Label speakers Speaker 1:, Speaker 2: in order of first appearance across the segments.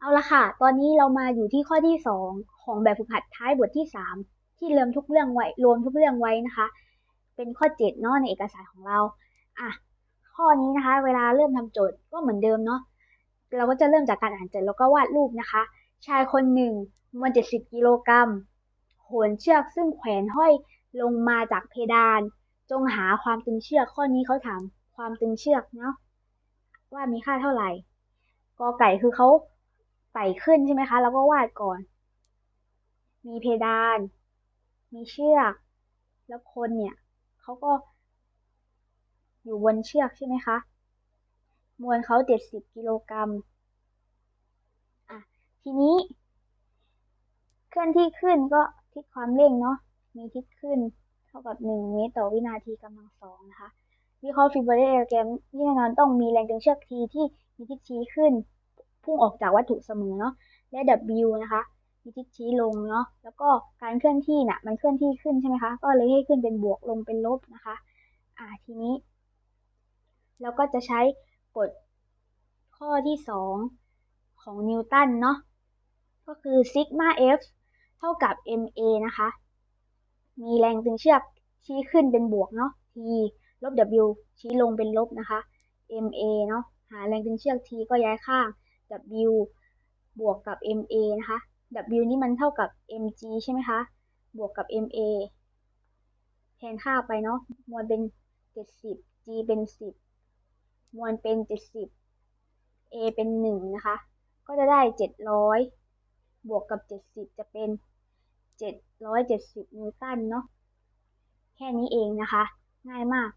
Speaker 1: เอาละค่ะ ตอนนี้เรามาอยู่ที่ข้อที่ 2 ของแบบฝึกหัดท้ายบทที่ 3 ที่เริ่มทุกเรื่องไว้รวมทุกเรื่องไว้นะคะ เป็นข้อ7เนาะในเอกสารของเราอะข้อนี้นะคะ เวลาเริ่มทำโจทย์ก็เหมือนเดิมเนาะเราก็จะเริ่มจากการอ่านโจทย์แล้วก็วาดรูปนะคะ ชายคนหนึ่งมวล70กิโลกรัมโหนเชือกซึ่งแขวนห้อยลงมาจากเพดาน จงหาความตึงเชือกข้อนี้เขาถามความตึงเชือกเนาะว่ามีค่าเท่าไหร่กอไก่คือเขา ไต่ขึ้นใช่ไหมคะ แล้วก็วาดก่อน มีเพดาน มีเชือก แล้วคนเนี่ยเขาก็ อยู่บนเชือกใช่ไหมคะ มวลเขาเจ็ดสิบกิโลกรัมอะทีนี้ เคลื่อนที่ขึ้นก็ทิศความเร่งเนาะ มีทิศขึ้น เท่ากับหนึ่งเมตรต่อวินาทีกำลังสองนะคะวิเคราะห์ฟิบเบอร์เรแกรมแน่นอนต้องมีแรงดึงเชือกทีที่มีทิศชี้ขึ้น พุ่งออกจากวัตถุเสมอเนาะและ W นะคะมีทิศชี้ลงเนาะแล้วก็การเคลื่อนที่น่ะมันเคลื่อนที่ขึ้นใช่ไหมคะ ก็เลยให้ขึ้นเป็นบวกลงเป็นลบนะคะอ่าทีนี้ เราก็จะใช้กฎข้อที่ 2 ของนิวตันเนาะก็คือซิกมา F เท่ากับ ma นะคะ มีแรงดึงเชือกชี้ขึ้นเป็นบวกเนาะ t ลบ w ชี้ลงเป็นลบนะคะ ma เนาะหาแรงดึงเชือก t ก็ย้ายข้าง w บวกกับ ma นะคะ w นี่มันเท่ากับ mg ใช่ไหมคะ บวกกับ ma แทนค่าไปเนาะ มวลเป็น 70 g เป็น 10 มวลเป็น 70 a เป็น 1 นะคะ ก็จะได้ 700 บวกกับ 70 จะเป็น 770 นิวตันเนาะ แค่นี้เองนะคะ ง่ายมาก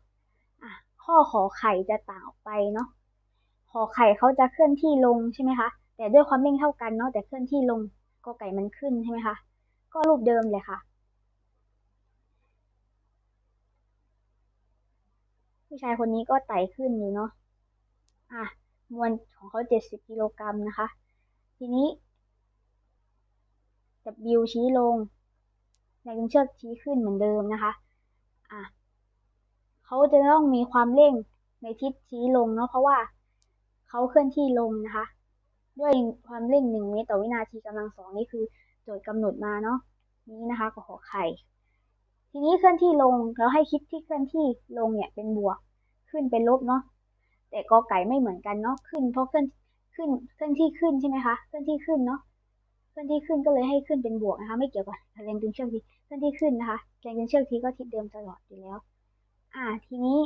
Speaker 1: อะ ข้อขอไข่จะต่างออกไปเนาะ ขอไข่เขาจะเคลื่อนที่ลงใช่ไหมคะ แต่ด้วยความเร่งเท่ากันเนาะแต่เคลื่อนที่ลงกอไก่มันขึ้นใช่ไหมคะ ก็รูปเดิมเลยค่ะ ผู้ชายคนนี้ก็ไต่ขึ้นอยู่เนาะอะมวลของเขา70กิโลกรัมนะคะ ทีนี้ W ชี้ลงแรงดึงเชือกชี้ขึ้นเหมือนเดิมนะคะ อะเขาจะต้องมีความเร่งในทิศชี้ลงเนาะเพราะว่า เขาเคลื่อนที่ลงนะคะ ด้วยความเร่ง1เมตรต่อวินาทีกำลังสองนี่คือโจทย์กำหนดมาเนาะนี้นะคะก็ขอไข่ ทีนี้เคลื่อนที่ลงแล้วให้คิดที่เคลื่อนที่ลงเนี่ยเป็นบวก ขึ้นเป็นลบเนาะแต่กอไก่ไม่เหมือนกันเนาะขึ้นเพราะเคลื่อนขึ้นเคลื่อนที่ขึ้นใช่ไหมคะเคลื่อนที่ขึ้นเนาะเคลื่อนที่ขึ้นก็เลยให้ขึ้นเป็นบวกนะคะ ไม่เกี่ยวกับแรงดึงเชือกทีเคลื่อนที่ขึ้นนะคะแรงดึงเชือกทีก็ทิศเดิมตลอดอยู่แล้ว อ่า ทีนี้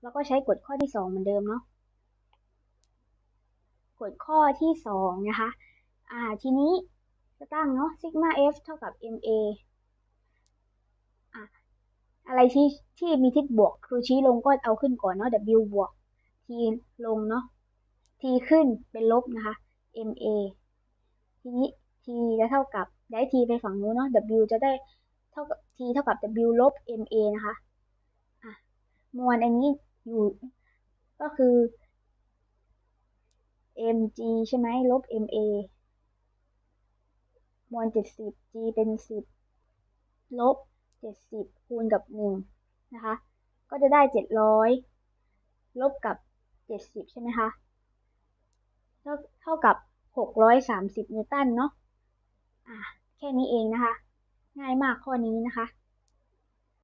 Speaker 1: เราก็ใช้กฎข้อที่สองเหมือนเดิมเนาะ กฎข้อที่สองนะคะ อ่า ทีนี้จะตั้งเนาะซิกมา f เท่ากับ ma อะอะไรที่ที่มีทิศบวก คือชี้ลงก็เอาขึ้นก่อนเนาะ w บวก t ลงเนาะ t ขึ้นเป็นลบนะคะ ma ทีนี้ t จะเท่ากับย้าย t ไปฝั่งนู้นเนาะ w จะได้เท่ากับ t เท่ากับ w ลบ ma นะคะ อะ มวลอันนี้อยู่ ก็คือ mg ใช่ไหมลบ ma มวล 70 g เป็น 10 ลบ 70 คูณกับ 1 นะคะ ก็จะได้ 700 ลบกับ 70 ใช่ไหมคะเท่าเท่ากับ 630 นิวตันเนาะอะแค่นี้เองนะคะ ง่ายมากข้อนี้นะคะ